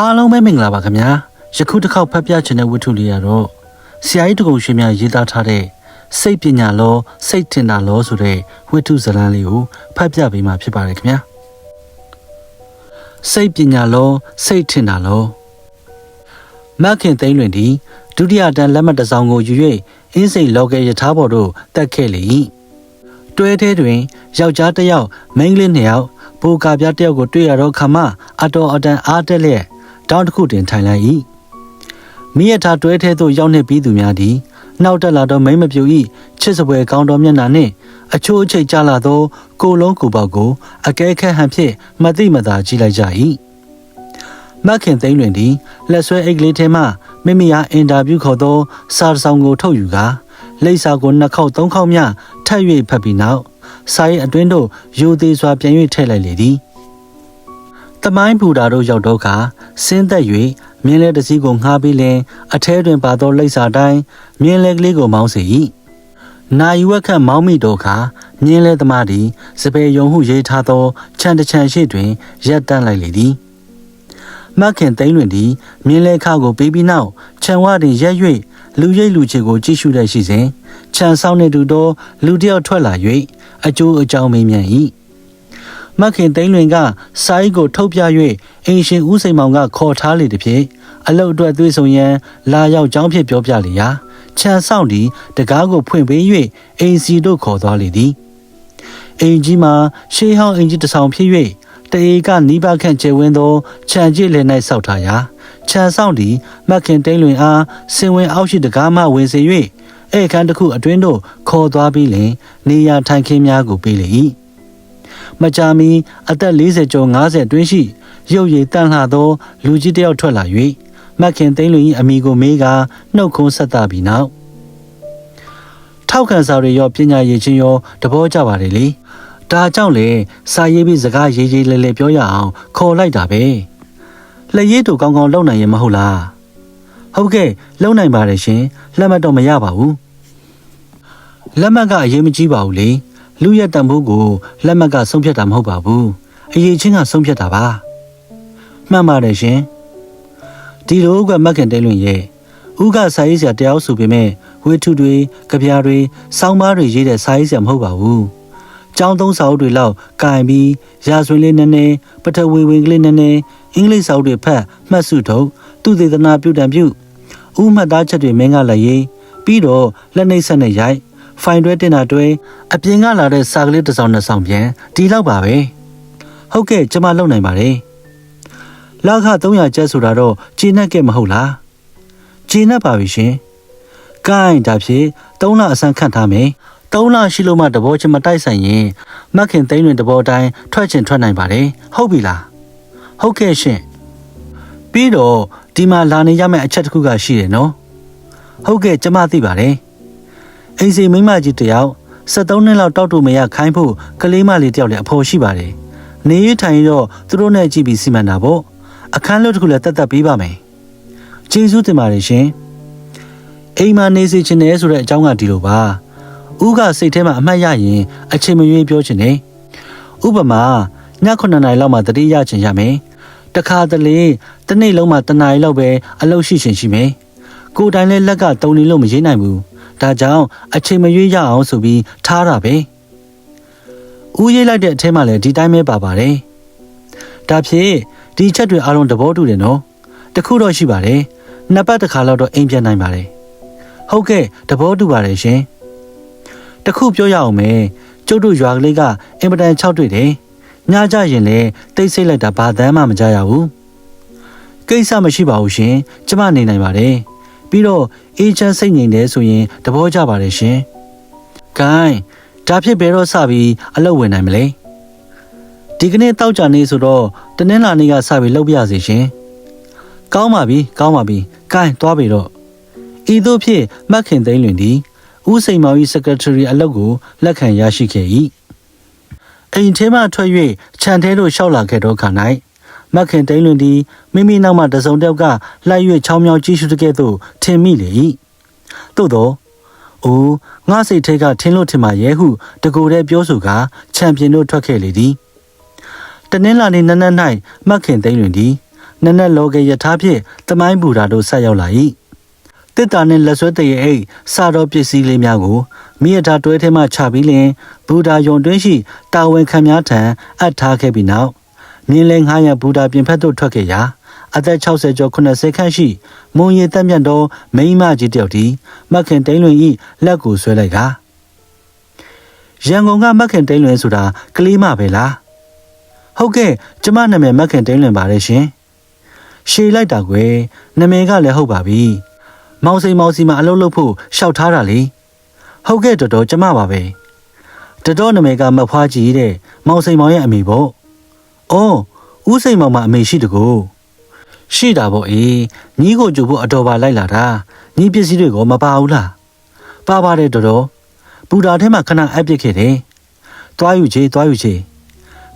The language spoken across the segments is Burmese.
အားလုံးပဲမင်္ဂလာပါခင်ဗျာယခုတစ်ခေါက်ဖတ်ပြချင်တဲ့ဝတ္ထုလေးကတော့ဆရာကြီးတကုံရှင်များရေးသားထားတဲ့စိတ်ပညာလောစိတ်ထင်တာလောဆိုတဲ့ဝတ္ထုဇာတ်လမ်းလေးကိုဖတ်ပြပေးမှာဖြစ်ပါတယ်ခင်ဗျာစိတ်ပညာလောစိတ်ထင်တာလောမခင်သိန်းလွင်ဒီဒုတိယတန်းလက်မှတ်တစ်စောင်ကိုယူ၍အင်းစိန်လောကရထားပေါ်သို့တက်ခဲ့လေ၏တွဲထဲတွင်ယောက်ျားတစ်ယောက်မိန်းကလေးနှစ်ယောက်ပိုကာပြားတစ်ယောက်ကိုတွေ့ရတော့ခါမှအတော်အတန်အားတက်လျက် တောင်းတစ်ခုတင်ထိုင်လိုက်၏မိရထားတွဲထဲသို့ရောက်နေပြီးသူများသည်နောက်တက်လာတော့မိမ့်မပြူ၏ချစ်စပွဲကောင်းတော်မျက်နှာနှင့်အချိုးအချိတ်ကြလာသောကိုလုံးကိုပေါက်ကိုအကဲခတ်ဟန်ဖြင့်မသိမသာကြည့်လိုက်ကြ၏မခင်သိန်းလွင်သည်လက်ဆွဲအိတ်ကလေးထဲမှမိမိအားအင်တာဗျူးခေါ်သောစာတစ်ဆောင်ကိုထုတ်ယူကာလိပ်စာကိုနှစ်ခေါက်သုံးခေါက်မျှထပ်၍ဖတ်ပြီးနောက်စာရဲ့အတွင်းသို့ယူသေးစွာပြန်၍ထည့်လိုက်လေသည်တ မိုင်းဘူတာတို့ရောက်တော့ခါဆင်းသက်၍မြင်းလဲတစ်စီးကိုငှားပြီးလင်အထဲတွင်ပါသောလိပ်စာတိုင်းမြင်းလဲကလေးကိုမောင်းစေ၏နာယူဝက်ခတ်မောင်းမိတော့ခါမြင်းလဲသမားသည်စပယ်ယုံဟုရေးထားသောခြံတချံရှိတွင်ရက်တန့်လိုက်လေသည်မခင်သိန်းလွင်သည်မြင်းလဲခါကိုပေးပြီးနောက်ခြံဝတွင်ရက်၍လူရိပ်လူချေကိုကြည့်ရှုတဲ့ရှိစဉ်ခြံဆောင်နေသူတော့လူတစ်ယောက်ထွက်လာ၍အကျိုးအကြောင်းမေးမြန်း၏ မခင်သိန်းလွင်ကစာအိတ်ကိုထုတ်ပြ၍အင်ရှင်ဦးစိန်မောင်ကခေါ်ထားလေသည်ဖြင့်အလုတ်အတွက်သွေးဆုံရန်လာရောက်ကြောင်းဖြစ်ပြောပြလေရာခြံဆောင်သည်တကားကိုဖွင့်ပေး၍အင်စီတို့ခေါ်သွားလေသည်အင်ကြီးမှာရှေးဟောင်းအင်ကြီးတစ်ဆောင်ဖြစ်၍တအေကနီးပါးခန့်ကျဲဝင်းသောခြံကြီးလည်၌ဆောက်ထားရာခြံဆောင်သည်မခင်တိန်လွင်အားစင်ဝင်အောက်ရှိတကားမှဝင်စေ၍ဧကန်တစ်ခုအတွင်းသို့ခေါ်သွားပြီးလင်နေရထိုင်ခင်းများကိုပေးလေ၏ မကြာမီအသက်40ကျော်50အတွင်းရှိရုပ်ရည်တန့်လှသောလူကြီးတစ်ယောက်ထွက်လာ၍မခင်သိန်းလွင်၏အမိကိုမေးကာနှုတ်ခွန်းဆက်သပြီးနောက်ထောက်ခံစာတွေရောပညာရည်ချင်းရောတဘောကြပါလေလေဒါကြောင့်လေစာရေးပြီးစကားရေးရေးလဲလဲပြောရအောင်ခေါ်လိုက်တာပဲလက်ရည်တို့ကောင်းကောင်းလုပ်နိုင်ရင်မဟုတ်လားဟုတ်ကဲ့လုံနိုင်ပါတယ်ရှင်လက်မှတ်တော့မရပါဘူးလက်မှတ်ကအရေးမကြီးပါဘူးလေ လူရဲ့တန်ဖိုးကိုလက်မှတ်ကဆုံးဖြတ်တာမဟုတ်ပါဘူးအရေးချင်းကဆုံးဖြတ်တာပါမှန်ပါတယ်ရှင်ဒီလိုကမက်ခင်တဲလွင်ရဲ့ဥကစာရေးဆရာတယောက်ဆိုပေမဲ့ဝေထုတွေကြပြားတွေစောင်းပါးတွေရေးတဲ့စာရေးဆရာမဟုတ်ပါဘူးကျောင်းသုံးစာအုပ်တွေလောက်ကင်ပြီးရာဇဝင်လေးနည်းနည်းပထဝီဝင်ကလေးနည်းနည်းအင်္ဂလိပ်စာအုပ်တွေဖတ်မှတ်စုထုတ်သူသေသနာပြုတံပြုဥမှတ်သားချက်တွေမင်းကလည်းရေးပြီးတော့လက်နှိပ်ဆက်နဲ့ရိုက် ဖိုင်တွဲတင်တာတွဲအပြင်ကလာတဲ့စာကလေးတစ်စောင်နှစ်စောင်ပြန်ဒီလောက်ပါပဲဟုတ်ကဲ့ကျွန်မလုပ်နိုင်ပါတယ်လောက်ခ300ကျပ်ဆိုတာတော့ခြေနှက်ခဲ့မဟုတ်လားခြေနှက်ပါပြီရှင်ကိုင်းဒါဖြင့်3လအစမ်းခန့်ထားမယ်3လရှိလို့မှတဘောချင်းမတိုက်ဆိုင်ရင်မခင်သိန်းတွင်တဘောတိုင်းထွက်ချင်ထွက်နိုင်ပါတယ်ဟုတ်ပြီလားဟုတ်ကဲ့ရှင်ပြီးတော့ဒီမှာလာနေရမယ့်အချက်တစ်ခုကရှိတယ်နော်ဟုတ်ကဲ့ကျွန်မသိပါတယ် အိမ်စီမိမကြီးတယောက်73နှစ်လောက်တောက်တူမရခိုင်းဖို့ကလေးမလေးတယောက်လည်းအဖော်ရှိပါတယ်နေရထိုင်တော့သူတို့နဲ့ကြည့်ပြီးစီမံတာပေါ့အခန်းလို့တစ်ခုလည်းတတ်တတ်ပေးပါမယ်ကျေးဇူးတင်ပါတယ်ရှင်အိမ်မှာနေစီချင်တယ်ဆိုတဲ့အကြောင်းကဒီလိုပါဦးကစိတ်ထဲမှာအမှတ်ရရင်အချိန်မရွေးပြောချင်တယ်ဥပမာည9နာရီလောက်မှတတိယချင်ရမယ်တခါတလေတစ်နေ့လုံးမှတနာရီလောက်ပဲအလုပ်ရှိချင်ရှိမယ်ကိုယ်တိုင်လည်းလက်ကတုံနေလို့မရေးနိုင်ဘူး ဒါကြောင့်အချိန်မရွေးရအောင်ဆိုပြီးထားတာပဲဦးရေးလိုက်တဲ့အထဲမှာလည်းဒီတိုင်းပဲပါပါတယ်ဒါဖြစ်ဒီချက်တွေအားလုံးသဘောတူတယ်နော်တခုတော့ရှိပါတယ်နှစ်ပတ်တစ်ခါလောက်တော့အိမ်ပြန်နိုင်ပါတယ်ဟုတ်ကဲ့သဘောတူပါတယ်ရှင်တခုပြောရအောင်မယ်ကျုပ်တို့ရွာကလေးကအင်ပတန်၆တွေ့တယ်ညကြရင်လည်းတိတ်ဆိတ်လိုက်တာဘာသမ်းမှမကြရဘူးကိစ္စမရှိပါဘူးရှင်ကျမနေနိုင်ပါတယ် ပြီးတော့အေးချမ်းစိတ်ငြိမ်တယ်ဆိုရင်သဘောကျပါတယ်ရှင်ဂိုင်းဒါဖြစ်ဘယ်တော့စပြီးအလုပ်ဝင်နိုင်မလဲဒီကနေ့တောက်ကြနေဆိုတော့တနင်္လာနေ့ကစပြီးလုပ်ပြစီရှင်ကောင်းပါပြီကောင်းပါပြီဂိုင်းသွားပြီတော့ဤသို့ဖြင့်မက်ခင်သိန်းလွင်သည်ဦးစိန်မောင်၏စကရက်ထရီအလုပ်ကိုလက်ခံရရှိခဲ့၏အိမ်ထဲမှထွက်၍ခြံထဲသို့လျှောက်လာခဲ့တော့ခါ၌ မက်ခင်တိန်လွင်သည်မိမိနောက်မှတစုံတောက်ကလိုက်၍ချောင်းမြောင်းကြည့်ရှုတဲ့ကဲ့သို့ထင်မိလေ၏သို့သောအိုးငါစိတ်ထဲကထင်းလို့ထင်မှရဲဟုတကူတဲ့ပြောဆိုကာချန်ပီယံတို့ထွက်ခဲ့လေသည်တနင်္လာနေ့နက်နက်၌မက်ခင်သိန်းလွင်သည်နက်နက်လောကေယထာဖြင့်တမိုင်းဘူတာတို့ဆက်ရောက်လာ၏တစ်တာနှင့်လက်ဆွဲတရအိတ်စာတော်ပစ္စည်းလေးများကိုမိရထားတွဲထဲမှချပြီးလင်ဘူတာယုံတွင်းရှိတာဝန်ခံများထံအပ်ထားခဲ့ပြီးနောက် မြင်းလဲ900ဘူတာပြင်ဖက်သို့ထွက်ခဲ့ရာအသက်60ကျော်80ခန့်ရှိမွန်ရည်တက်မြတ်သောမိန်းမကြီးတယောက်သည်မက်ခင်တိန်လွင်၏လက်ကိုဆွဲလိုက်ကရန်ကုန်ကမက်ခင်တိန်လွင်ဆိုတာကလေးမပဲလားဟုတ်ကဲ့ကျမနာမည်မက်ခင်တိန်လွင်ပါတယ်ရှင်ရှေလိုက်တာကွယ်နာမည်ကလည်းဟုတ်ပါပြီမောင်စိန်မောင်စီမှာအလုပ်လုပ်ဖို့ရှောက်ထားတာလေဟုတ်ကဲ့တော်တော်ကျမပါပဲတတော်နာမည်ကမက်ဖွားကြီးတဲ့မောင်စိန်မောင်ရဲ့အမေပေါ့ အော်ဦးစိန်မောင်မအမေရှိတကူရှိတာပေါ့အေးညီကိုကြိုဖို့အတော်ပါလိုက်လာတာညီပစ္စည်းတွေကိုမပါဘူးလားပါပါတယ်တော်တော်ပူတာထဲမှာခဏအပ်ပစ်ခဲ့တယ်သွားယူချေသွားယူချေ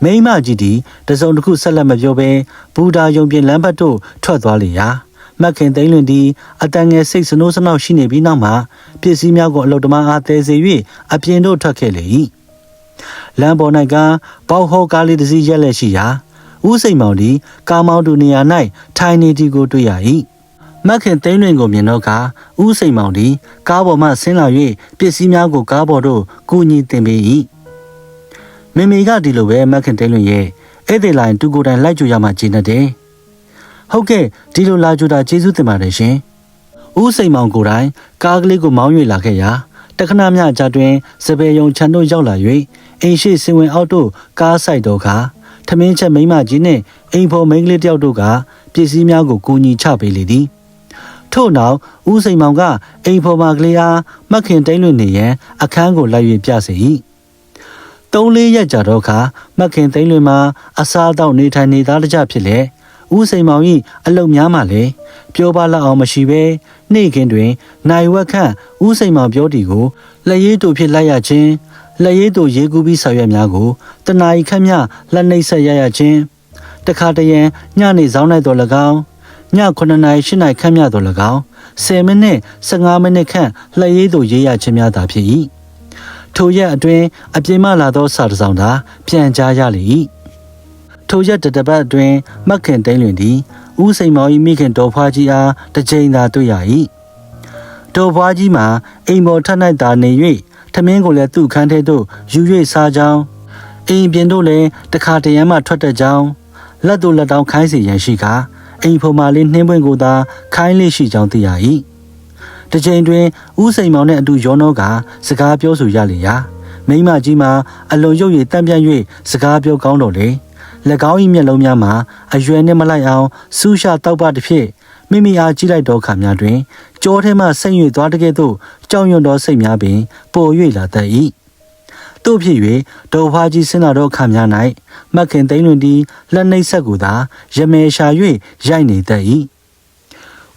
မိမကြီးဒီတစုံတစ်ခုဆက်လက်မပြောဘဲဘူတာယုံပြင်လမ်းဘက်သို့ထွက်သွားလေရာမက်ခင်သိန်းလွင်ဒီအတန်ငယ်စိတ်စနိုးစနောက်ရှိနေပြီးနောက်မှာပစ္စည်းများကိုအလုတ္တမအားသေးစေ၍အပြင်သို့ထွက်ခဲ့လေ၏ လမ်းပေါ်၌ကပေါဟောကားလေးတစ်စီးရက်လက်ရှိရာဦးစိန်မောင်ဒီကားမောင်းသူနေရာ၌ထိုင်နေသည်ကိုတွေ့ရ၏မက်ခင်သိန်းလွင်ကိုမြင်တော့ကဦးစိန်မောင်ဒီကားပေါ်မှဆင်းလာ၍ပစ္စည်းများကိုကားပေါ်သို့ကူညီတင်ပေး၏မိမိကဒီလိုပဲမက်ခင်သိန်းလွင်ရဲ့ဧည့်သည်လိုင်းတူကိုယ်တိုင်လိုက်ကြရမှကျင်းတဲ့ဟုတ်ကဲ့ဒီလိုလာကြတာကျေးဇူးတင်ပါတယ်ရှင်ဦးစိန်မောင်ကိုယ်တိုင်ကားကလေးကိုမောင်း၍လာခဲ့ရာတခဏမြကြတွင်စပယ်ယုံခြံတို့ရောက်လာ၍ အိမ်ရှိစင်ဝင်အောက်တို့ကားဆိုင်တော့ခါထမင်းချက်မိမကြီးနှင့်အိမ်ဖော်မိန်းကလေးတယောက်တို့ကပစ္စည်းများကိုကူညီချပေးလေသည်ထို့နောက်ဦးစိန်မောင်ကအိမ်ဖော်မကလေးအားမက်ခင်တိန်လွင်နေရန်အခန်းကိုလိုက်၍ပြစေ၏သုံးလေးရက်ကြာတော့ခါမက်ခင်သိန်းလွင်မှာအစားအသောက်နေထိုင်နေသားတကြဖြစ်လေဦးစိန်မောင်၏အလုတ်များမှလည်းပြောပါလောက်အောင်မရှိဘဲ နေ့ခင်းတွင်နိုင်ဝက်ခန့်ဦးစိန်မောင်ပြောတီကိုလက်ရည်တူဖြစ်လိုက်ရခြင်းလက်ရည်တူရေးကူးပြီးဆောင်ရွက်များကိုတနာ ਈ ခန့်မြလက်နှိပ်ဆက်ရရခြင်းတခါတရံညနေဆောင်၌တော်၎င်းည9နာရီ10နာရီခန့်မြတော်၎င်း10မိနစ်15မိနစ်ခန့်လက်ရည်တူရေးရခြင်းများသာဖြစ်၏ထိုရက်အတွင်းအပြင်မှလာသောစာတစ်စောင်သာပြန်ကြားရလေ၏ထိုရက်တတပတ်အတွင်းမက်ခင်တိန်လွင်သည် ဦးစိန်မောင်၏မိခင်တော်ဖွားကြီးအားတစ်ကြိမ်သာတွေ့ရ၏တော်ဖွားကြီးမှာအိမ်ပေါ်ထပ်၌သာနေ၍ထမင်းကိုလည်းသူ့ခန်းထဲသို့ယူ၍စားကြောင်းအိမ်ပြင်တို့လည်းတခါတရံမှထွက်တတ်ကြောင်းလက်တို့လက်တောင်းခိုင်းစီရန်ရှိကာအိမ်ဖို့မှလေးနှင်းပွင့်ကိုသာခိုင်းလေးရှိကြောင်းသိရ၏တစ်ချိန်တွင်ဦးစိန်မောင်နှင့်အတူရောနှောကစကားပြောဆိုရလေရာမိမကြီးမှာအလွန်ရုပ်ရည်တန့်ပြန့်၍စကားပြောကောင်းတော့လေ၎ င်း၏မျက်လုံးများမှာအရွယ်နှင့်မလိုက်အောင်စူးရှာတောက်ပတစ်ဖြစ်မိမိအားကြည့်လိုက်သောအခါများတွင်ကြောထဲမှဆိတ်၍သွားတကဲ့သို့ကြောင်ရွံ့သောစိတ်များပင်ပို၍လာတတ်၏တို့ဖြစ်၍ဒေါ်ဖားကြီးဆင်းလာသောအခါများ၌မက်ခင်သိန်းလွင်သည်လက်နှိပ်ဆက်ကိုသာရမဲရှာ၍ရိုက်နေတတ်၏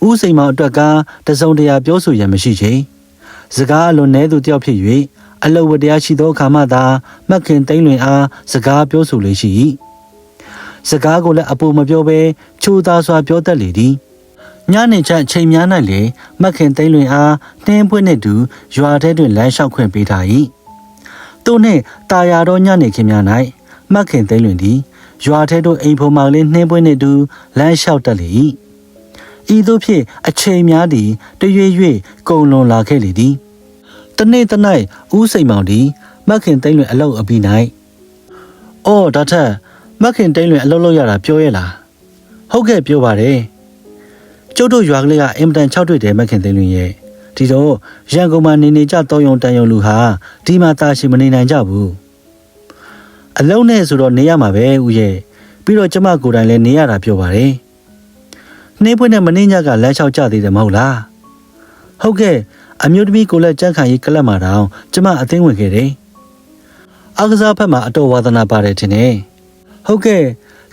ဦးစိန်မောင်အတွက်ကတစုံတရာပြောဆိုရန်မရှိချေစကားအလွန်နည်းသူတယောက်ဖြစ်၍အလုတ်ဝတရားရှိသောအခါမှသာမက်ခင်သိန်းလွင်အားစကားပြောဆိုလေရှိ၏ စကားကိုလည်းအပူမပြောဘဲချိုးသားစွာပြောတတ်လေသည်ညနေချချိန်များ၌လေမက်ခင်သိန်းလွင်အားနှင်းပွင့်နှင့်တူရွာထဲတွင်လမ်းလျှောက်ခွင့်ပေးထား၏သူနှင့်တာယာတော်ညနေခင်းများ၌မက်ခင်သိန်းလွင်သည်ရွာထဲသို့အိမ်ဖို့မောင်လေးနှင်းပွင့်နှင့်တူလမ်းလျှောက်တတ်လေ၏ဤသို့ဖြင့်အချိန်များသည်တရွေ့ရွေ့ကုံလွန်လာခဲ့လေသည်တနေ့တနေ့ဦးစိန်မောင်သည်မက်ခင်သိန်းလွင်အလောက်အပြီး၌အော်ဒါထက် မက်ခင်တိန်လွင်အလုပ်လုပ်ရတာပြောရလားဟုတ်ကဲ့ပြောပါတယ်ကျုပ်တို့ရွာကလေးကအင်မတန်၆တွေ့တယ်မက်ခင်တိန်လွင်ရဲ့ဒီတော့ရန်ကုန်မှာနေနေကြတောင်းယုံတန်ယုံလူဟာဒီမှာတာရှိမနေနိုင်ကြဘူးအလုံးနဲ့ဆိုတော့နေရမှာပဲဦးရဲ့ပြီးတော့ကျမကိုယ်တိုင်လည်းနေရတာပြောပါတယ်နှင်းပွင့်နဲ့မင်းညကလမ်းလျှောက်ကြသေးတယ်မဟုတ်လားဟုတ်ကဲ့အမျိုးသမီးကိုလည်းကြက်ခံရေးကလပ်မှာတောင်ကျမအသိဝင်ခဲ့တယ်အကစားဖက်မှာအတော်ဝါသနာပါတယ်ထင်တယ် ဟုတ်ကဲ့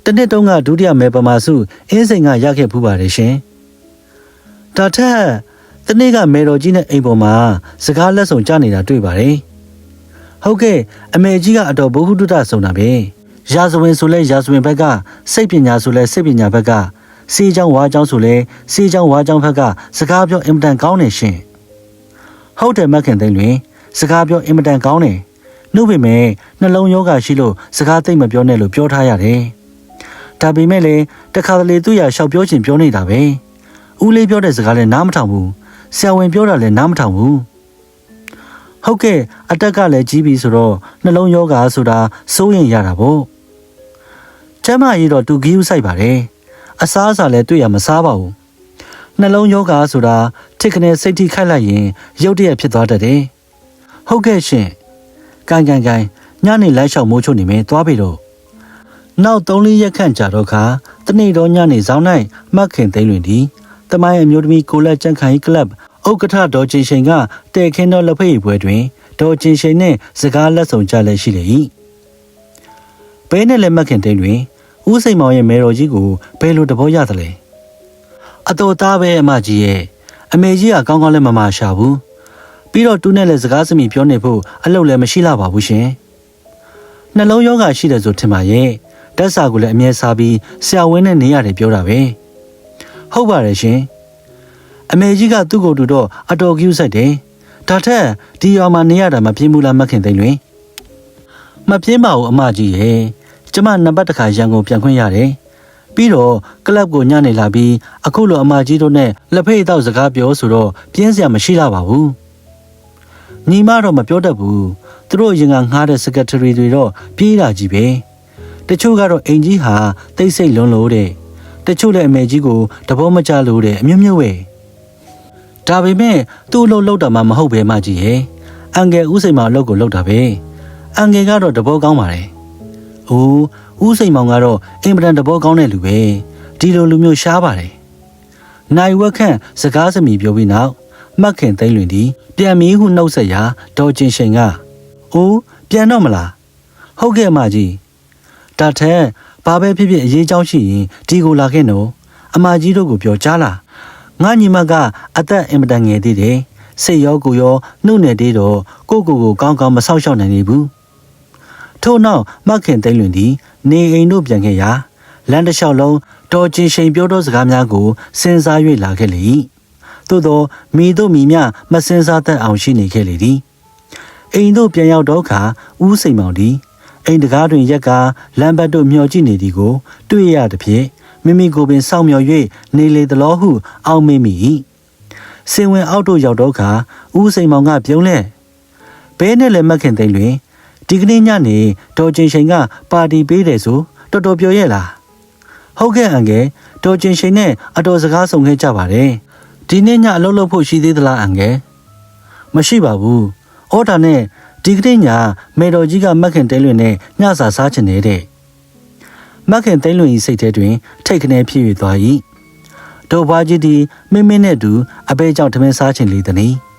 တနှစ်တုန်းကဒုတိယမဲပမာစုအင်းစိန်ကရခဲ့ဖူးပါတယ်ရှင်ဒါထက်တနေ့ကမေတော်ကြီးနဲ့အိမ်ပေါ်မှာစကားလက်ဆောင်ကြနေတာတွေ့ပါတယ်ဟုတ်ကဲ့အမေကြီးကအတော်ဘုဟုတုတဆုံးတာပဲရာဇဝင်ဆိုလဲရာဇဝင်ဘက်ကစိတ်ပညာဆိုလဲစိတ်ပညာဘက်ကစေးချောင်းဝါချောင်းဆိုလဲစေးချောင်းဝါချောင်းဘက်ကစကားပြောအင်မတန်ကောင်းနေရှင်ဟုတ်တယ်မခင်သိန်းလွင် စကားပြောအင်မတန်ကောင်းတယ် နှုတ်ပေမဲ့နှလုံးယောဂရှိလို့စကားသိမ့်မပြောနဲ့လို့ပြောထားရတယ်။ဒဒါပေမဲ့လည်းတခါတလေသူ့ရရှောက်ပြောချင်ပြောနေတာပဲဦးလေးပြောတဲ့စကားလည်းနားမထောင်ဘူးဆရာဝန်ပြောတာလည်းနားမထောင်ဘူးဟုတ်ကဲ့အတက်ကလည်းကြီးပြီဆိုတော့နှလုံးယောဂါဆိုတာစိုးရင်ရတာပေါ့ကျမကြီးတော့သူကြီးဥဆိုင်ပါတယ်အစားအစာလည်းတွေ့ရမစားပါဘူးနှလုံးယောဂါဆိုတာထိတ်ခနဲ့စိတ်ထိခိုက်လိုက်ရင်ရုတ်တရက်ဖြစ်သွားတတ်တယ်ဟုတ်ကဲ့ရှင် ကန်ကန်ကန်ညနေလိုက်လျှောက်မိုးချုံနေမယ်သွားပြီတော့နောက်၃လေးရက်ခန့်ကြာတော့ခါတနေ့တော့ညနေဆောင်၌မှတ်ခင်သိမ့်လွင်သည်တမိုင်းအမျိုးသမီးကိုလက်ကျန့်ခိုင်ကလပ်ဥက္ကဋ္ဌဒေါ်ချင်းရှိန်ကတဲခင်းတော်လက်ဖက်ရည်ပွဲတွင်ဒေါ်ချင်းရှိန်နှင့်စကားလက်ဆောင်ကြလည်းရှိလေ၏ဘဲနဲ့လည်းမှတ်ခင်သိမ့်တွင်ဦးစိန်မောင်ရဲ့မေတော်ကြီးကိုဘယ်လိုတဘောရသလဲအတော်သားပဲအမကြီးရဲ့အမေကြီးကကောင်းကောင်းလည်းမမရှာဘူး ပြီးတော့တူးနဲ့လည်းစကားစမိပြောနေဖို့အလုပ်လည်းမရှိလာပါဘူးရှင်နှလုံးယောဂရှိတယ်ဆိုထင်ပါရဲ့တက်စာကိုလည်းအမြဲစားပြီးဆရာဝင်းနဲ့နေရတယ်ပြောတာပဲဟုတ်ပါတယ်ရှင်အမေကြီးကသူ့ကိုယ်တူတော့အတော်ကျူးဆိုင်တယ်ဒါထက်ဒီရွာမှာနေရတာမပြင်းဘူးလားမခင်သိမ့်လွင်မပြင်းပါဘူးအမကြီးရဲ့ကျမနံပါတ်တစ်ခါရန်ကုန်ပြန်ခွင့်ရတယ်ပြီးတော့ကလပ်ကိုညနေလာပြီးအခုလိုအမကြီးတို့နဲ့လက်ဖေးတော့စကားပြောဆိုတော့ပြင်းစရာမရှိလာပါဘူး ညီမတော့မပြောတတ်ဘူးသူတို့ရင်ကငှားတဲ့ secretary တွေတော့ပြေးတာကြီးပဲတချို့ကတော့အိမ်ကြီးဟာတိတ်ဆိတ်လွန်းလို့တဲ့တချို့လည်းအမေကြီးကိုတဘောမကြလို့တဲ့အမျိုးမျိုးပဲဒါပေမဲ့သူ့အလုပ်လုပ်တာမှမဟုတ်ပဲမကြီးရဲ့အန်ကယ်ဦးစိန်မောင်အလုပ်ကိုလုပ်တာပဲအန်ကယ်ကတော့တဘောကောင်းပါတယ်။အိုးဦးစိန်မောင်ကတော့အင်မတန်တဘောကောင်းတဲ့လူပဲဒီလိုလူမျိုးရှားပါတယ်။နိုင်ဝက်ခန့်စကားစမီပြောပြီးနောက် မှတ်ခင်သိမ့်လွင်သည် ပြန်မီးဟုနှုတ်ဆက်ရာဒေါ်ချင်းရှိန်ကအိုးပြန်တော့မလားဟုတ်ကဲ့အမကြီးဒါထက်ဘာပဲဖြစ်ဖြစ်အရေးကြောင်းရှိရင်ဒီကိုလာခဲ့နော်အမကြီးတို့ကိုပြောကြားလားငါညီမကအသက်အင်မတန်ငယ်သေးတယ်စိတ်ရောကိုယ်ရောနှုတ်နယ်သေးတော့ကိုကိုကိုကောင်းကောင်းမဆောက်ရှောက်နိုင်နေဘူးထို့နောက်မခင်သိမ့်လွင်သည် နေအိမ်တို့ပြန်ခဲ့ရာလမ်းတစ်လျှောက်လုံးတော်ချင်းရှိန်ပြောသောစကားများကိုစဉ်းစား၍လာခဲ့လေ၏ သို့သောမိတို့မိမြမစင်စားတတ်အောင်ရှိနေခဲ့လေသည်အိမ်တို့ပြန်ရောက်တော့ခါဦးစိန်မောင်သည်အိမ်တကားတွင်ရက်ကားလမ်းဘက်တို့မျှော်ကြည့်နေသည်ကိုတွေ့ရသဖြင့်မိမိကိုယ်ပင်စောင့်မျှော်၍နေလေသလိုဟု အောက်မေ့မိ၏စင်ဝင်အောက်တို့ရောက်တော့ခါဦးစိန်မောင်ကပြုံးလဲဘဲနဲ့လည်းမခင်သိမ့်လွင်ဒီကနေ့ညနေဒေါ်ချင်းရှိန်ကပါတီပေးတယ်ဆိုတော်တော်ပြောရဲ့လားဟုတ်ကဲ့အန်ကယ်ဒေါ်ချင်းရှိန်နဲ့အတော်စကားဆုံခဲ့ကြပါတယ် ဒီနေ့ညအလုပ်လုပ်ဖို့ရှိသေးသလားအန်ကယ်မရှိပါဘူးအော်ဒါနဲ့ဒီကနေ့ညမေတော်ကြီးကမက်ခင်တဲလွင်နဲ့ညစာစားချင်နေတဲ့မက်ခင်တဲလွင်၏စိတ်ထဲတွင် ထိတ်ခနဲဖြစ်၍သွား၏ဒေါ်ဘွားကြီးသည်မင်းမင်းနဲ့တူအပဲကြောင့်ထမင်းစားချင်လေသည်။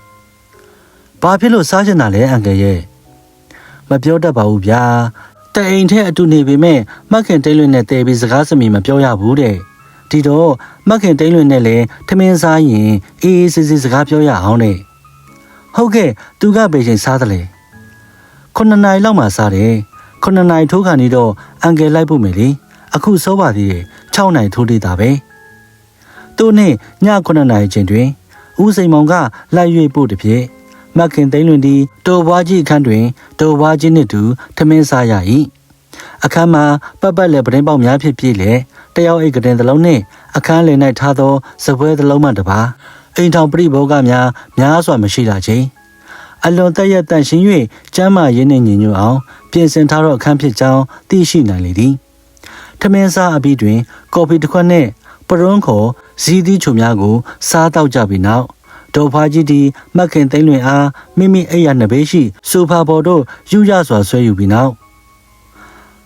ဘာဖြစ်လို့စားချင်တာလဲအန်ကယ်ရဲ့မပြောတတ်ပါဘူးဗျာတအိမ်ထဲအတူနေပေမဲ့မက်ခင်တဲလွင်နဲ့တဲပြီးစကားစမြည်မပြောရဘူးတဲ့ ဒီတော့မက်ခင်တဲလွင်နဲ့လည်းထမင်းစားရင်အေးအေးဆေးဆေးစကားပြောရအောင်တဲ့ဟုတ်ကဲ့သူကဘယ်ချိန်စားသလဲခုနှစ်နာရီလောက်မှစားတယ်ခုနှစ်နာရီထိုးခါနေတော့အန်ကယ်လိုက်ဖို့မယ်လေအခုစောပါသေးတယ်6နာရီထိုးသေးတာပဲသူနဲ့ည9နာရီချိန်တွင်ဦးစိန်မောင်ကလိုက်၍ပို့တဖြစ်မခင်သိန်းလွင်သည်တိုဘွားကြီးအခန်းတွင်တိုဘွားကြီးနှင့်တူထမင်းစားရ၏အခန်းမှာပတ်ပတ်လည်းပရင်ပေါက်များဖြစ်ပြည့်လေ တယောက်အိတ်ကတင်သလုံးနှင့်အခန်းလည်၌ထားသောစပွဲသလုံးမှတပါအိမ်ထောင်ပြိဘောကများများစွာမရှိလာခြင်းအလွန်တက်ရတန့်ရှင်း၍ကျမ်းမာရင်းနှင့်ညီညွတ်အောင်ပြင်ဆင်ထားသောအခန်းဖြစ်ကြောင်းသိရှိနိုင်လေသည်ထမင်းစားအပြီးတွင် ကော်ဖီတစ်ခွက်နှင့်ပရွန်းခေါ်ဇီးသီးချုံများကို စားတောက်ကြပြီးနောက်ဒေါ်ဖာကြီးသည်မက်ခင်သိမ့်လွင်အားမိမိအိယာနှစ်ဘေးရှိဆိုဖာပေါ်တို့ယူရစွာဆွဲယူပြီးနောက်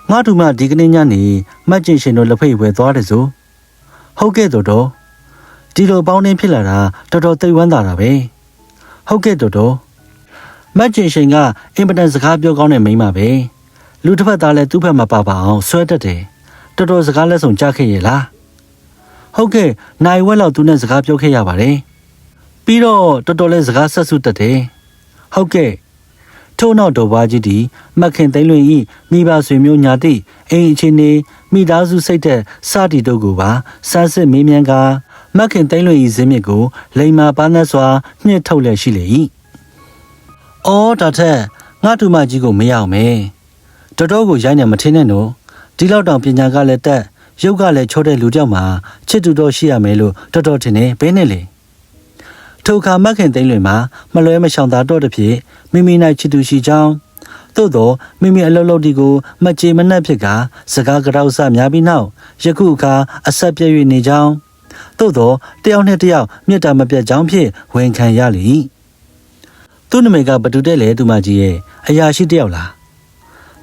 ငါတို့မှဒီကနေ့ညနေမတ်ကျင်ရှင်တို့လက်ဖိတ်ဝဲသွားတယ်ဆိုဟုတ်ကဲ့တော်တော်ဒီလိုပေါင်းတင်းဖြစ်လာတာတော်တော်သိဝမ်းသာတာပဲဟုတ်ကဲ့တော်တော်မတ်ကျင်ရှင်ကအင်ပတန်စကားပြောကောင်းတဲ့မိန်းမပဲလူတစ်ဖက်သားလည်းသူ့ဘက်မှာပါပါအောင်ဆွဲတတ်တယ်တော်တော်စကားလက်ဆောင်ကြားခဲ့ရဲ့လားဟုတ်ကဲ့နိုင်ဝက်လောက်သူနဲ့စကားပြောခဲ့ရပါတယ်ပြီးတော့တော်တော်လေးစကားဆက်စုတတ်တယ်ဟုတ်ကဲ့ ထို့နောက်တော်ဘာကြီးဒီမခင်သိမ့်လွင်ဤမိဘဆွေမျိုးညာတိအိမ်အခြေနေမိသားစုစိတ်သက်စတီတို့ကိုပါစမ်းစစ်မေးမြန်းကာမခင်သိမ့်လွင်ဤဇင်းမြစ်ကိုလိမ္မာပန်းသက်စွာညှစ်ထုတ်လက်ရှိလေ၏အော်ဒါထက်ငါတူမကြီးကိုမရအောင်မဲတော်တော်ကိုရိုင်းနေမထင်းနဲ့နော်ဒီလောက်တောင်ပညာကလည်းတက်ရုပ်ကလည်းချောတဲ့လူတစ်ယောက်မှာချစ်တူတော့ရှိရမယ်လို့တော်တော်ထင်တယ်ဘဲနဲ့လေ ထိုအခါမက်ခင်သိန်းလွင်မှာမလွဲမရှောင်သာတော့တဖြစ်မိမိ၌ချစ်သူရှိကြောင်းသို့တော့မိမိအလုပ်လုပ်ဒီကိုမကြေမနှက်ဖြစ်ကစကားကြောက်ဆများပြီးနောက်ယခုအခါအဆက်ပြည့်၍နေကြောင်းသို့တော့တယောက်နဲ့တယောက်မေတ္တာမပြတ်ကြောင်းဖြင့်ဝန်ခံရလေ၏သူ့နမိတ်ကဘသူတဲ့လေသူမကြီးရဲ့အရာရှိတယောက်လား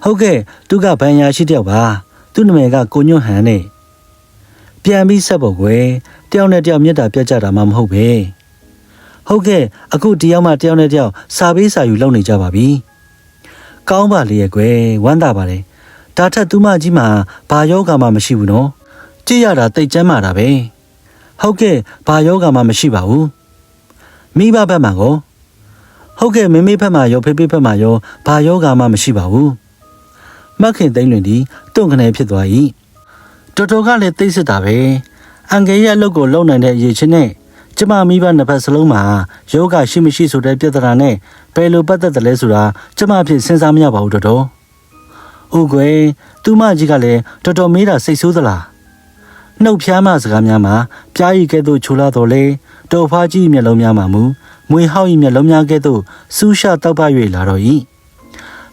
ဟုတ်ကဲ့သူကဗန်ရာရှိတယောက်ပါသူ့နမိတ်ကကိုညွန့်ဟန်နဲ့ပြန်ပြီးဆက်ဖို့ကွယ်တယောက်နဲ့တယောက်မေတ္တာပြတ်ကြတာမှမဟုတ်ပဲ ဟုတ်ကဲ့အခုဒီယောက်မှတယောက်နဲ့တယောက်စာပေးစာယူလုပ်နေကြပါပြီကောင်းပါလေရဲ့ကွယ်ဝမ်းသာပါလေဒါထက်သူမကြီးမှာဘာယောဂါမှမရှိဘူးနော်ကြည့်ရတာတိတ်ကျမ်းမာတာပဲဟုတ်ကဲ့ဘာယောဂါမှမရှိပါဘူးမိဘဘက်မှာကိုဟုတ်ကဲ့မိမိဘက်မှာရောဖေဖေဘက်မှာရောဘာယောဂါမှမရှိပါဘူးမက်ခင်သိမ့်လွင်ဒီတွန့်ခနဲဖြစ်သွား၏တော်တော်ကလည်းသိစစ်တာပဲအန်ကယ်ရဲ့အလုပ်ကိုလုပ်နိုင်တဲ့အရေးချင်းနဲ့ ကျမမိဘနှစ်ဖက်စလုံးမှာယောဂရှိမရှိဆိုတဲ့ပြဿနာနဲ့ဘယ်လိုပတ်သက်တယ်လဲဆိုတာကျမအဖြစ်စဉ်းစားမရပါဘူးတော်တော်။ဦးကွယ်သူမကြီးကလည်းတော်တော်မေးတာစိတ်ဆိုးသလား။နှုတ်ဖျားမစကားများမှာပြားရည်ကဲ့သို့ချိုလာတော်လေတော်ဖားကြီးမျက်လုံးများမှာမူမွေဟောက်ဤမျက်လုံးများကဲ့သို့စူးရှတောက်ပ၍လာတော့၏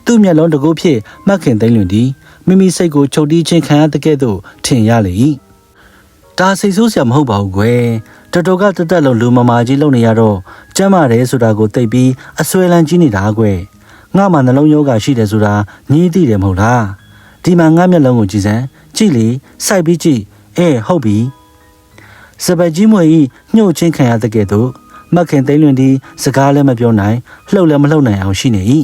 သူ့မျက်လုံးတကူဖြင့်မှတ်ခင်သိမ့်လွင်သည်မိမိစိတ်ကိုချုပ်တီးခြင်းခံရတဲ့ကဲ့သို့ထင်ရလေ၏ဒါစိတ်ဆိုးစရာမဟုတ်ပါဘူးကွယ် တော်တော်ကတက်တက်လုံးလူမမာကြီးလုံနေရတော့ကျမ်းမာတယ်ဆိုတာကိုသိပြီးအဆွဲလန်းကြီးနေတာကွယ်ငါမှနှလုံးယောဂရှိတယ်ဆိုတာညီးသိတယ်မဟုတ်လားဒီမှာငါမျက်လုံးကိုကြည့်စမ်းကြည့်လေစိုက်ပြီးကြည့်အဲဟုတ်ပြီစပက်ကြီးမွေဤညှို့ချင်းခံရတဲ့ကဲ့သို့မက်ခင်သိမ့်လွင်ဒီစကားလည်းမပြောနိုင်လှုပ်လည်းမလှုပ်နိုင်အောင်ရှိနေ၏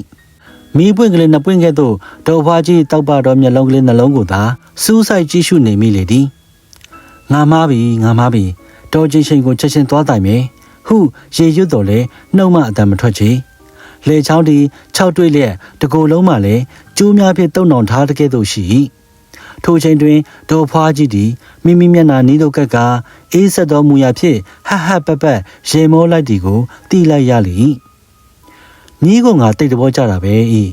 မီးပွင့်ကလေးနှစ်ပွင့်ကဲ့သို့ဒေါ်ဖွားကြီးတောက်ပတော်မျက်လုံးကလေးနှလုံးကိုသာစူးစိုက်ကြည့်ရှုနေမိလေသည်ငါမားပြီငါမားပြီ တော်ချင်းချိန်ကိုချက်ချင်းသွားတိုင်မယ်ဟုရေရွတ်တော်လဲနှုတ်မအတန်မထွက်ချေလေချောင်းဒီ၆တွေ့လျက်တကိုယ်လုံးမှလည်းကျိုးများဖြင့်တုံနှောင်ထားတဲ့ကဲ့သို့ရှိ၏ထိုချိန်တွင်ဒေါ်ဖွားကြီးသည်မိမိမျက်နှာနီးတို့ကက်ကအေးဆက်သောမူရာဖြင့်ဟဟပပရေမောလိုက်သည်ကိုတီးလိုက်ရလေ၏ညီးကငါတိတ်တဘောကြတာပဲဤ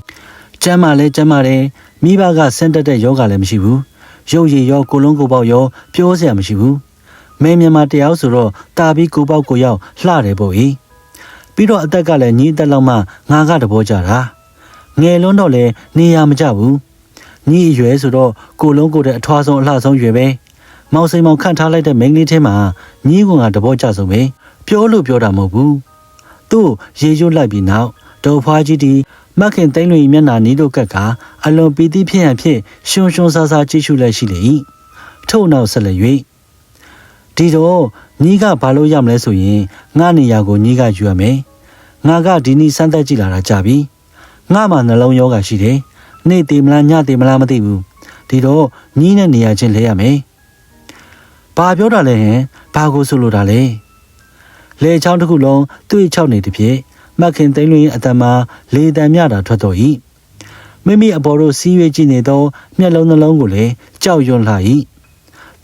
ကျမ်းမာလဲကျမ်းမာတယ်မိဘကဆင်းတက်တဲ့ယောဂလည်းမရှိဘူးရုပ်ရည်ရောကိုလုံးကိုပေါက်ရောပြောစရာမရှိဘူး မဲမြန်မာတယောက်ဆိုတော့တာပြီးကိုပေါက်ကိုရောက်လှတယ်ပေါ့ဤပြီးတော့အသက်ကလည်းညီးသက်လောက်မှငါကတဘောကြတာငယ်လွန်းတော့လဲနေရမကြဘူးညီအရွယ်ဆိုတော့ကိုလုံးကိုတဲ့အထွားဆုံးအလှဆုံးရွယ်ပဲမောင်စိန်မောင်ခန့်ထားလိုက်တဲ့မိန်းကလေးထဲမှာညီကငါတဘောကြဆုံးပဲပြောလို့ပြောတာမဟုတ်ဘူးသူ့ရေရွတ်လိုက်ပြီးနောက်ဒေါ်ဖွားကြီးဒီမခင်သိန်းလွင်မျက်နာနီးတို့ကက်ကအလွန်ပီတိဖြစ်ရန်ဖြစ်ရှုံရှုံဆာဆာကြည့်ရှုလိုက်ရှိလေ၏ထို့နောက်ဆက်လက်၍ ဒီတော့ညီကဘာလို့ရမလဲဆိုရင်ငါနေရာကိုညီကယူရမယ်ငါကဒီနေ့စမ်းသက်ကြည့်လာတာကြပြီငါမှနှလုံးယောဂရှိတယ်နေ့တည်မလားညတည်မလားမသိဘူးဒီတော့ညီးနဲ့နေရာချင်းလဲရမယ်ဘာပြောတာလဲဟင်ဘာကိုဆိုလိုတာလဲလေချောင်းတစ်ခုလုံးသူ့ချောက်နေသည်ဖြင့်မခင်သိန်းလွင်အတမလေတံမြတာထွက်တော်၏မိမိအပေါ်တို့စီးရွေးကြည့်နေသောမျက်လုံးနှလုံးကိုလည်းကြောက်ရွံ့လာ၏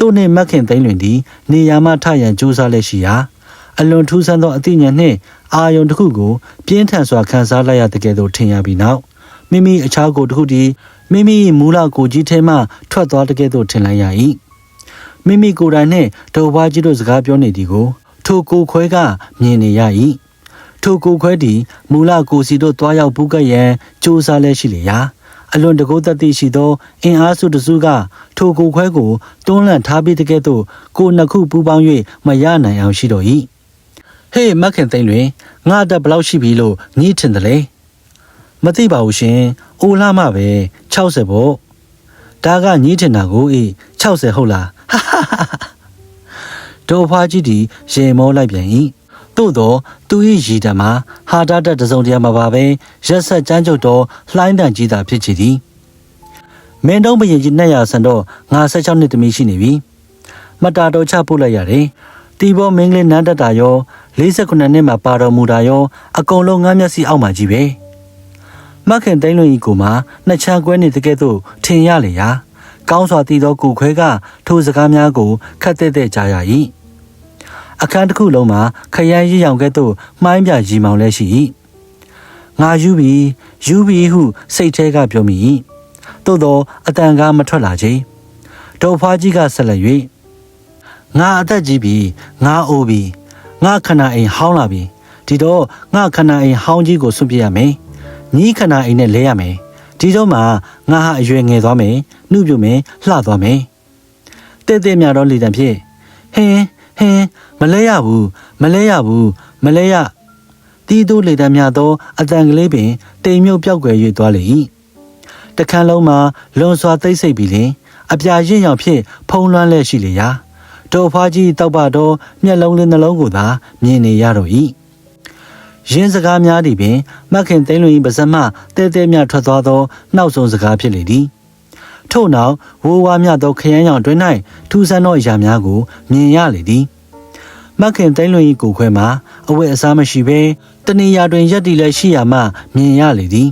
သူ့နှင့်မခင်သိန်းလွင်သည် နေရာမှထရန်ကြိုးစားလက်ရှိရာအလွန်ထူးဆန်းသောအသိဉာဏ်နှင့်အာယုံတစ်ခုကိုပြင်းထန်စွာခံစားလိုက်ရတဲ့ကဲ့သို့ထင်ရပြီးနောက်မိမိအခြားကိုယ်တစ်ခုတည်းမိမိမူလကိုကြီးထဲမှထွက်သွားတဲ့ကဲ့သို့ထင်လိုက်ရ၏မိမိကိုယ်တိုင်နှင့်ဒေါ်ဘွားကြီးတို့စကားပြောနေသည်ကို ထိုကိုခွဲကမြင်နေရ၏ထိုကိုခွဲသည်မူလကိုစီတို့တွားရောက်ပူးကပ်ရန်စူးစမ်းလဲရှိလေရာ အလွန်တကုတ်တသိရှိသောအင်အားစုတစုကထိုကိုခွဲကိုတွန်းလှန်ထားပြီးတကဲ့သို့ကိုနှစ်ခုပူးပေါင်း၍မရနိုင်အောင်ရှိတော်၏ဟေးမခင်သိန်းတွင်ငါအတက်ဘလောက်ရှိပြီလို့ညှိထင်တယ်လေမသိပါဘူးရှင်အိုလာမပဲ60ပေါ့ဒါကညှိထင်တာကိုအေး60ဟုတ်လားဒေါ်ဖွားကြီးဒီရေမောလိုက်ပြန်၏ သို့တော့သူ၏ရည်တံမှာဟာတာတက်တစုံတရာမပါပဲရက်ဆက်ကြမ်းကြုတ်သောလှိုင်းတန်ကြီးသာဖြစ်ချည်သည်မင်းတုံးဘရင်ကြီးနဲ့ရဆန်တော့ငါ16နှစ်သမီးရှိနေပြီမတာတော်ချပို့လိုက်ရတယ်တီဘောမင်းကလေးနန်းတက်တာရော48နှစ်မှာပါတော်မူတာရောအကုန်လုံးငါးမျက်စိအောက်မှာကြီးပဲမခင်သိန်းလွင်ဤကိုမှနှစ်ချမ်းကွဲနေတဲ့ကဲ့သို့ထင်ရလေရာကောင်းစွာတည်သောကူခွဲကထိုစကားများကိုခတ်တဲ့တဲ့ကြားရ၏ အခန်းတစ်ခုလုံးမှာခရမ်းရည်ရောင်ကဲ့သို့မှိုင်းပြရီမောင်လဲရှိ၏ငါယူပြီယူပြီဟုစိတ်ထဲကပြောမိ၏သို့သောအတန်ကားမထွက်လာခြင်းဒေါ်ဖွားကြီးကဆက်လက်၍ငါအသက်ကြီးပြီငါအိုပြီငါခန္ဓာအိမ်ဟောင်းလာပြီဒီတော့ငါခန္ဓာအိမ်ဟောင်းကြီးကိုဆွန့်ပြစ်ရမယ်ညီခန္ဓာအိမ်နဲ့လဲရမယ်ဒီတော့မှငါဟာအရွယ်ငယ်သွားမယ်နှုတ်ပြမယ်လှသွားမယ်တဲ့တဲ့မြတော့လေတံဖြစ်ဟင်း ဟင်းမလဲရဘူးမလဲရဘူးမလဲရတီးတို့လေတံမြသောအတန်ကလေးပင်တိမ်မြုပ်ပြောက်ွယ်၍သွားလေ၏တခန်းလုံးမှာလွန်စွာသိမ့်စိတ်ပြီးလင်အပြာရင့်ရောင်ဖြင့်ဖုံးလွှမ်းလဲရှိလေရာဒေါ်ဖွားကြီးတောက်ပတော့မျက်လုံးလေးနှလုံးကိုသာမြင်နေရတော့၏ရင်းစကားများသည်ပင်မက်ခင်သိန်းလွင်၏ပါဇက်မှတဲတဲမြထွက်သွားသောနောက်ဆုံးစကားဖြစ်လေသည် ထို့နောက်ဝိုးဝါးမြသောခရမ်းရောင်တွင်၌ထူးဆန်းသောအရာများကိုမြင်ရလေသည်မက်ခင်သိန်းလွင်၏ကိုယ်ခွဲမှာအဝတ်အစားမရှိဘဲတနေရာတွင်ရက်တီလည်းရှိရမှမြင်ရလေသည်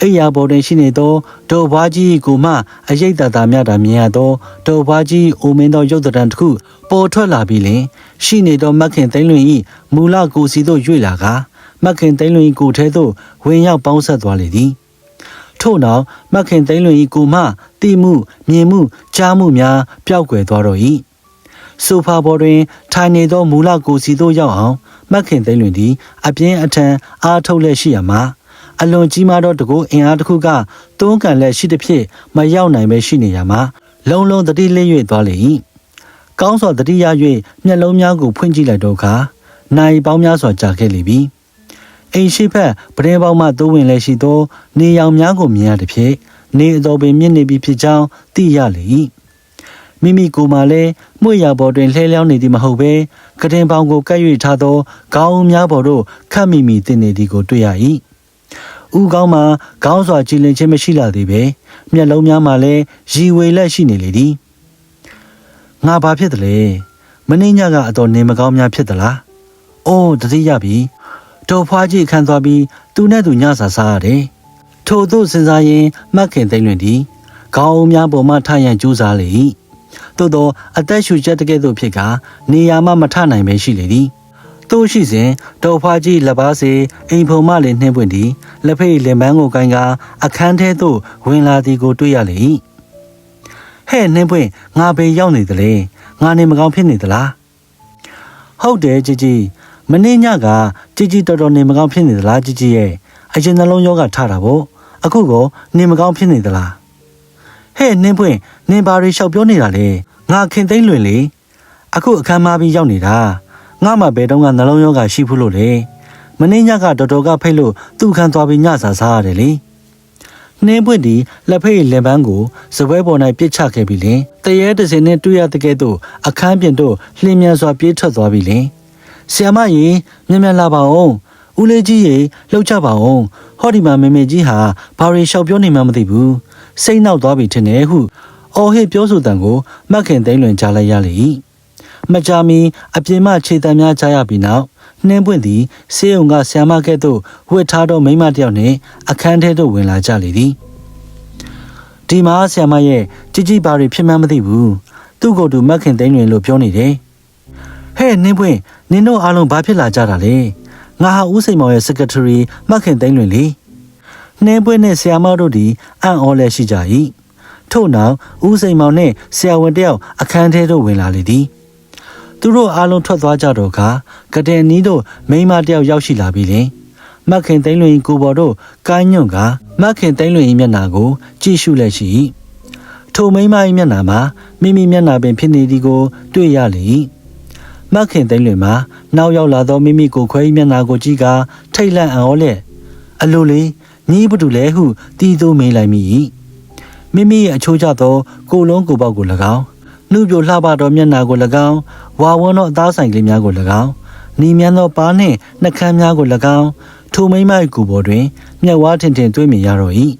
အိယာပေါ်တွင်ရှိနေသောဒေါ်ဘွားကြီးကိုမှအရိတ်တတာမြတာမြင်ရသောဒေါ်ဘွားကြီးအိုမင်းသောရုပ်တံတစ်ခုပေါ်ထွက်လာပြီးလင်ရှိနေသောမက်ခင်သိန်းလွင်၏မူလကိုစီသို့ရွေ့လာကာမက်ခင်သိန်းလွင်၏ကိုထဲသို့ဝင်ရောက်ပေါင်းဆက်သွားလေသည် ထို့နောက်မက်ခင်သိန်းလွင်၏ကိုမှတိမှုမြင်မှုကြားမှုများပျောက်ကွယ်သွားတော့၏ဆိုဖာပေါ်တွင်ထိုင်နေသောမူလကိုစီသို့ရောက်အောင်မက်ခင်သိန်းလွင်သည်အပြင်းအထန်အားထုတ်လက်ရှိရမှာအလွန်ကြီးမားသောတကူအင်အားတစ်ခုကတွန်းကန်လက်ရှိသည်ဖြင့်မရောက်နိုင်ပဲရှိနေရမှာလုံလုံတတိလေး၍သွားလေ၏ကောင်းစွာတတိယ၍မျက်လုံးများကိုဖွင့်ကြည့်လိုက်တော့ခါနိုင်ပေါင်းများစွာကြာခဲ့လေပြီ အိမ်ရှိဖက်ပရင်ပေါင်းမှတိုးဝင်လဲရှိသော နေရောင်များကိုမြင်ရသည်ဖြင့်နေအတော်ပင်မြင့်နေပြီဖြစ်ကြောင်းသိရလေ၏မိမိကိုယ်မှလည်းမှုရပေါ်တွင်လှဲလျောင်းနေသည်မဟုတ်ဘဲကတင်ပေါင်ကိုကပ်၍ထားသောခေါင်းများပေါ်သို့ခတ်မိမိတင်နေသည်ကိုတွေ့ရ၏ဥကောင်းမှာခေါင်းစွာကြည်လင်ခြင်းမရှိလာသေးပဲမျက်လုံးများမှာလည်းရီဝေလက်ရှိနေလေသည်ငါဘာဖြစ်တယ်လဲမင်းညကအတော်နေမကောင်းများဖြစ်သလားအိုးတတိယပြီ တော်ဖွားကြီးခံသွားပြီးသူနဲ့သူညစာစားရတယ်ထို့သို့စဉ်းစားရင်မှတ်ခင်သိမ့်လွင်သည်ခေါင်းများပေါ်မှထရန်ကြိုးစားလေ၏သို့သောအသက်ရှူချက်တကဲ့သို့ဖြစ်ကနေရာမှမထနိုင်ပဲရှိလေသည်သို့ရှိစဉ်တော်ဖွားကြီးလက်ပါစေအိမ်ဖုံမလေးနှင်းပွင့်သည်လက်ဖိတ်လင်ပန်းကိုကိုင်းကအခန်းထဲသို့ဝင်လာသည်ကိုတွေ့ရလေ၏ဟဲ့နှင်းပွင့်ငါဘေးရောက်နေသလဲငါနေမကောင်းဖြစ်နေသလားဟုတ်တယ်ជីជី မနေ့ညကជីជីတော်တော်နေမကောင်းဖြစ်နေသလားជីជីရဲ့အရင်နှလုံးယောဂထတာပေါ့အခုကောနေမကောင်းဖြစ်နေသလားဟဲ့နှင်းပွင့်နင်ဘာတွေလျှောက်ပြောနေတာလဲငါခင်သိမ့်လွင်လေအခုအခမ်းမပြီးရောက်နေတာငါမှဘယ်တော့ကနှလုံးယောဂရှိဘူးလို့လေမနေ့ညကတော်တော်ကဖိတ်လို့သူ့ခန်းသွားပြီးညစာစားရတယ်လေနှင်းပွင့်ဒီလက်ဖိတ်လက်ပန်းကိုစပွဲပေါ်၌ပြစ်ချခဲ့ပြီးလင်တရေတစင်နဲ့တွေ့ရတဲ့ကဲ့သို့အခန်းပြင်သို့လှင်းမြန်စွာပြေးထွက်သွားပြီးလင် ဆီယမကြီးမြန်မြန်လာပါအောင်ဦးလေးကြီးရေလှုပ်ကြပါအောင်ဟောဒီမှာမေမေကြီးဟာဘာရီလျှောက်ပြောနေမှမသိဘူးစိတ်နောက်သွားပြီထင်တယ်ဟုအော်ဟစ်ပြောဆိုတန်ကိုမက်ခင်သိန်းလွင်ကြားလိုက်ရလေ၏မကြမီအပြင်မှခြေတံများကြားရပြီးနောက်နှင်းပွင့်သည်ဆေးရုံကဆ iam မကဲ့သို့ဝှက်ထားသောမိန်းမတစ်ယောက်နှင့်အခန်းထဲသို့ဝင်လာကြလေသည်ဒီမှာဆ iam မရဲ့ជីជីဘာတွေဖြစ်မှန်းမသိဘူးသူ့ကိုယ်သူမက်ခင်သိန်းလွင်လို့ပြောနေတယ် ဟဲ့နှင်းပွင့်နင်တို့အားလုံးဘာဖြစ်လာကြတာလဲငါဟာဦးစိန်မောင်ရဲ့ secretary မက်ခင်သိန်းလွင်လေနှင်းပွင့်နဲ့ဆ iam မတို့ဒီအံ့ဩလဲရှိကြ၏ထို့နောက်ဦးစိန်မောင်နှင့်ဆရာဝန်တယောက်အခန်းထဲသို့ဝင်လာလေသည်သူတို့အားလုံးထွက်သွားကြတော့ကကတဲ့နီးတို့မိန်းမတယောက်ရောက်ရှိလာပြီလင်မက်ခင်သိန်းလွင်ကိုပေါ်တို့ကိုင်းညွန့်ကမက်ခင်သိန်းလွင်၏မျက်နှာကို ကြည့်ရှုလက်ရှိ၏ထိုမိန်းမ၏မျက်နှာမှာမိမိမျက်နှာပင်ဖြစ်နေသည်ကို တွေ့ရလေ၏ မက်ခင်သိန်းလွင်မှာနောက်ရောက်လာသောမိမိကိုခွဲ၏မျက်နှာကိုကြည့်ကထိတ်လန့်အော်လျက်အလိုလေးညီးဘသူလဲဟုတီးသိုးမေးလိုက်မိ၏မိမိရဲ့အချိုးကျသောကိုလုံးကိုပေါက်ကို၎င်းနှုတ်ပြလှပသောမျက်နှာကို၎င်းဝါဝန်းသောအသားဆိုင်ကလေးများကို၎င်းနီမြန်းသောပါးနှင့်နှကမ်းများကို၎င်းထိုမိမ့်မိုက်ကူပေါ်တွင်မျက်ဝါးထင်ထင်တွေ့မြင်ရတော့၏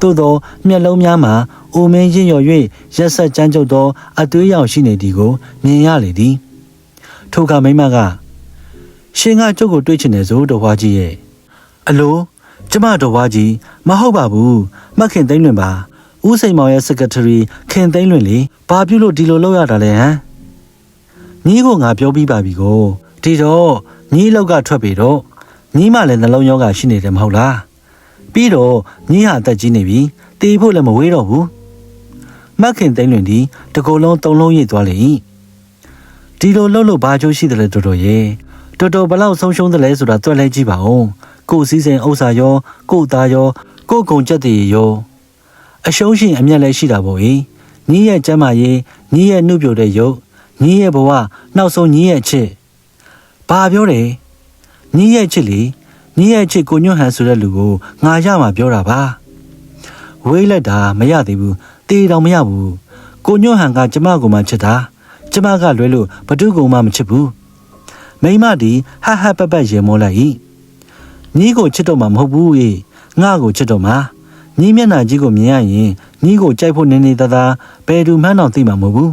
သို့သောမျက်လုံးများမှာအိုမင်းရင့်ရော်၍ရက်ဆက်ကြမ်းကြုတ်သောအသွေးရောင်ရှိနေသည်ကိုမြင်ရလေသည် ထိုကမိမကရှင်ကကျုပ်ကိုတွေ့ချင်တယ်ဆိုတော်ဝါကြီးရဲ့အလိုကျမတော်ဝါကြီးမဟုတ်ပါဘူးမခင်သိမ့်လွင်ပါဦးစိန်မောင်ရဲ့ secretary ခင်သိန်းလွင်လေဘာပြုလို့ဒီလိုလုပ်ရတာလဲဟမ်ညီကိုငါပြောပြီးပါပြီကိုဒီတော့ညီလောက်ကထွက်ပြီတော့ညီမလည်းနှလုံးရောဂါရှိနေတယ်မဟုတ်လားပြီးတော့ညီဟာအသက်ကြီးနေပြီတေးဖို့လည်းမဝေးတော့ဘူးမတ်ခင်သိန်းလွင်သည်တကိုယ်လုံးသုံးလုံးရိပ်သွားလေ၏ ဒီလိုလှုပ်လို့ဘာကျိုးရှိတယ်လဲတော်တော်ရဲ့တော်တော်ဘလောက်ဆုံးရှုံးတယ်လဲဆိုတာတွက်လဲကြည့်ပါဦးကိုယ်စည်းစိမ်ဥစ္စာရော ကိုယ်သားရော ကိုယ်ကုံချက်တည်ရောအရှုံးရှင်အမျက်လည်းရှိတာပေါ့၏ညီရဲ့ကျမ်းမာရေးညီရဲ့နှုတ်ပြတဲ့ရုပ်ညီရဲ့ဘဝနောက်ဆုံးညီရဲ့အချစ်ဘာပြောတယ်ညီရဲ့ချစ်လေညီရဲ့ချစ်ကိုညွန့်ဟန်ဆိုတဲ့လူကိုငါရမှာပြောတာပါဝေးလက်တာမရသေးဘူးတေးတောင်မရဘူးကိုညွန့်ဟန်ကကျမကိုမှချစ်တာ ကျမကလွဲလို့ဘသူကောင်မှမချစ်ဘူးမိမဒီဟဟပပရေမောလိုက်၏ညီကိုချစ်တော့မှမဟုတ်ဘူးအေးငါကိုချစ်တော့မှညီမျက်နှာကြီးကိုမြင်ရရင်ညီကိုကြိုက်ဖို့နေနေသားသားဘယ်သူမှန်းတော့သိမှာမဟုတ်ဘူး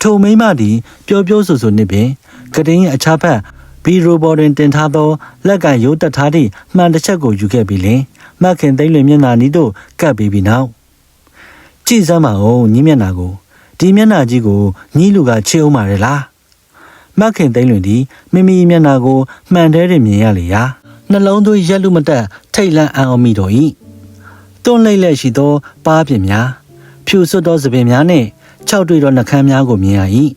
ထိုမိမဒီပျော်ပျော်ဆူဆူနေပင်ကတင်းရဲ့အခြားဘက်ဘီရိုဘော်တွင်တင်ထားသောလက်ကရိုးတက်ထားသည့်မှန်တစ်ချက်ကိုယူခဲ့ပြီးလင်မှတ်ခင်သိမ့်လွင်မျက်နှာနီးတို့ကပ်ပြီးပြီးနောက်ကြည့်စမ်းပါဦးညီမျက်နှာကို ဒီမျက်နှာကြီးကိုညီလူကချစ်အောင်ပါရဲ့လားမှတ်ခင်သိမ့်လွင်ဒီမိမိမျက်နှာကိုမှန်တဲ့မြင်ရလေရာနှလုံးသွေးရက်လူမတက်ထိတ်လန့်အံ့ဩမိတော်၏တွန်းလိမ့်လက်ရှိသော ပါးပြင်များဖြူစွတ်သောသပင်များနှင့်ခြောက်တွေ့သောနှကမ်းများကိုမြင်ရ၏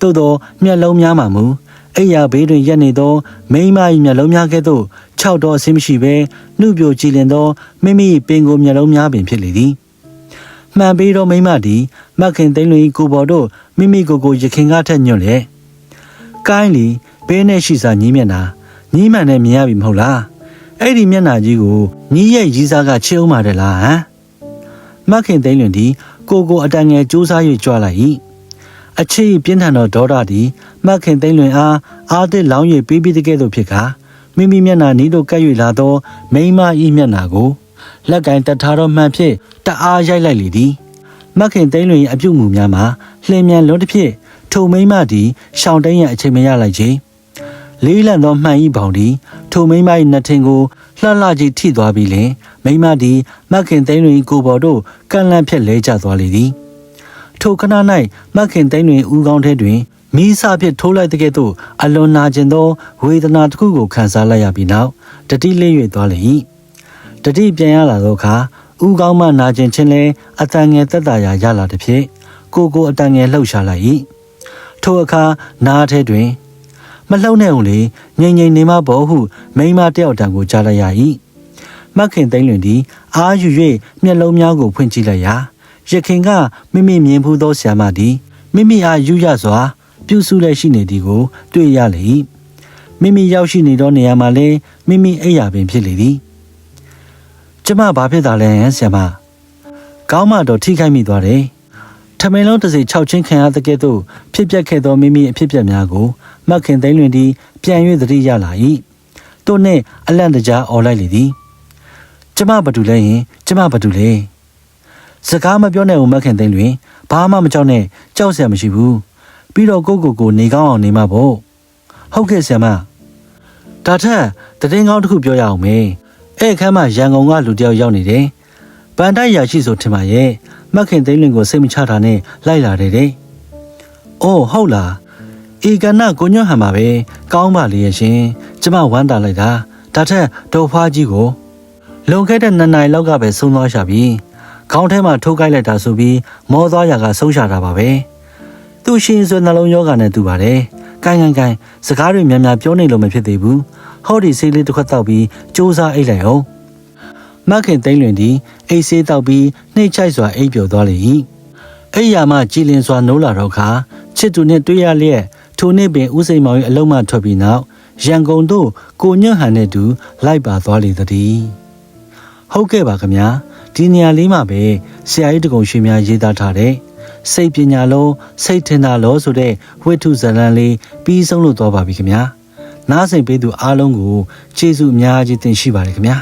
သို့သောမျက်လုံးများမှမူအိယာဘေးတွင်ရက်နေသောမိန်းမ၏မျက်လုံးများကဲ့သို့ခြောက်တော်အဆင်းမရှိဘဲနှုတ်ပြကြည်လင်သောမိမိပင်ကိုမျက်လုံးများပင်ဖြစ်လေသည် မှန်ပြီးသောမိန်းမသည်မက်ခင်သိန်းလွင်ကိုပေါ်တို့မိမိကိုယ်ကိုရခင်ကားထက်ညွန့်လေကိုင်းလီဘေးနဲ့ရှိစာညီးမျက်နှာညီးမှန်နဲ့မြင်ရပြီမဟုတ်လားအဲ့ဒီမျက်နှာကြီးကိုညီးရဲ့ရီးစားကချစ်အောင်ပါတယ်လားဟမ်မက်ခင်သိန်းလွင်သည်ကိုကိုအတန်ငယ်စူးစား၍ကြွလိုက်၏အချစ်ပြင်းထန်သောဒေါသသည်မက်ခင်သိန်းလွင်အားအားသစ်လောင်း၍ပြီးပြီးတကဲ့သို့ဖြစ်ကာမိမိမျက်နှာနီးသို့ကပ်၍လာသောမိန်းမ၏မျက်နှာကို လက်ကင်တထားသောမှန်ဖြင့်တအားရိုက်လိုက်လေသည်မက်ခင်သိန်းလွင်၏အပြုတ်မှုများမှာလှင်မြန်လွန်းတစ်ဖြစ်ထိုမိန်းမသည်ရှောင်းတိန်ရဲ့အချိန်မရလိုက်ခြင်းလေးလံသောမှန်ဤပေါင်သည်ထိုမိန်းမ၏နှထင်ကိုလှလှကြီးထိသွားပြီးလင်မိန်းမသည်မက်ခင်သိန်းလွင်၏ကိုယ်ပေါ်သို့ကန့်လန့်ဖြက်လဲကျသွားလေသည်ထိုခဏ၌မက်ခင်သိန်းလွင်ဦးကောင်းထဲတွင်မိစဖြင့်ထိုးလိုက်တဲ့ကဲ့သို့အလွန်နာကျင်သောဝေဒနာတစ်ခုကိုခံစားလိုက်ရပြီးနောက်တတိလေး၍သွားလေ၏ တတိပြန်ရလာသောအခါဦးကောင်းမှနာကျင်ခြင်းလဲအတန်ငယ်တက်တာရာရလာသည်ဖြင့်ကိုကိုအတန်ငယ်လှုပ်ရှားလိုက်၏ထိုအခါနားထဲတွင် မလှုပ်နဲ့ဦးလေငိမ့်ငိမ့်နေမဘောဟုမိန်းမတယောက်တန်ကိုကြားလိုက်ရ၏မက်ခင်သိန်းလွင်သည်အာယူ၍မျက်လုံးများကိုဖွင့်ကြည့်လိုက်ရာရခင်ကမိမိမြင်ဖူးသောဆ iam မသည်မိမိအားယူရစွာ ပြုစုလက်ရှိနေသည်ကို တွေ့ရလေ၏မိမိရောက်ရှိနေသောနေရာမှာလည်းမိမိအိယာပင်ဖြစ်လေသည် ကျမဘာဖြစ်တာလဲဆ iam မကောင်းမတော့ထိခိုက်မိသွားတယ်ထမင်းလုံးတစ်စီ၆ချင်းခံရတဲ့ကဲ့သို့ဖြစ်ပျက်ခဲ့သောမိမိအဖြစ်အပျက်များကိုမက်ခင်သိန်းလွင်သည်ပြန်၍သတိရလာ၏သူနှင့်အလန့်တကြားអော်လိုက်လေသည်ကျမဘာတူလဲရင်ကျမဘာတူလဲစကားမပြောနဲ့ဦးမက်ခင်သိန်းလွင်ဘာမှမကြောက်နဲ့ကြောက်စရာမရှိဘူးပြီးတော့ကိုကိုကိုနေကောင်းအောင်နေမှာပေါ့ဟုတ်ကဲ့ဆရာမဒါထက်တည်င်းကောင်းတစ်ခုပြောရအောင်မေ အဲ့ခမ်းမှာရန်ကုန်ကလူတယောက်ရောက်နေတယ်ဗန်တိုက်ရာရှိဆိုထင်ပါရဲ့မက်ခင်သိန်းလွင်ကိုစိတ်မချတာနဲ့လိုက်လာတယ်တဲ့အိုးဟုတ်လားအေကနကိုညွန့်ဟန်ပါပဲကောင်းပါလေရဲ့ရှင်ကျမဝမ်းတာလိုက်တာဒါထက်ဒေါ်ဖွားကြီးကိုလွန်ခဲ့တဲ့နှစ်နိုင်လောက်ကပဲဆုံးသွားရှာပြီခေါင်းထဲမှာထိုးကိုက်လိုက်တာဆိုပြီးမောသွားရာကဆုံးရှာတာပါပဲသူရှင်ဆွေနှလုံးယောဂာနဲ့တူပါတယ်ကိုင်းကိုင်းကိုင်းစကားတွေများများပြောနေလို့မဖြစ်သေးဘူး ဟောဒီဆေးလေးတစ်ခွက်တောက်ပြီးစူးစားအိတ်လိုက်အောင်မခင်သိမ့်လွင်သည်အိတ်ဆေးတောက်ပြီးနှိတ်ချိုက်စွာအိပ်ပျော်သွားလေ၏အိယာမကြည်လင်စွာနိုးလာတော့ခါချစ်သူနှင့်တွေ့ရလျက်ထိုနေ့ပင်ဦးစိန်မောင်၏အလုံးမထွက်ပြီးနောက်ရန်ကုန်သို့ကိုညွန့်ဟန်နဲ့တူလိုက်ပါသွားလေသည်ဟုတ်ကဲ့ပါခင်ဗျာဒီနေရာလေးမှာပဲဆရာကြီးတကုံရွှေများရေးသားထားတဲ့စိတ်ပညာလုံးစိတ်ထင်တာလောဆိုတဲ့ဝိထုဇလန်လေးပြီးဆုံးလို့တော့ပါပြီခင်ဗျာ နားဆင်ပေးသူအားလုံးကိုကျေးဇူးအများကြီးတင်ရှိပါတယ်ခင်ဗျာ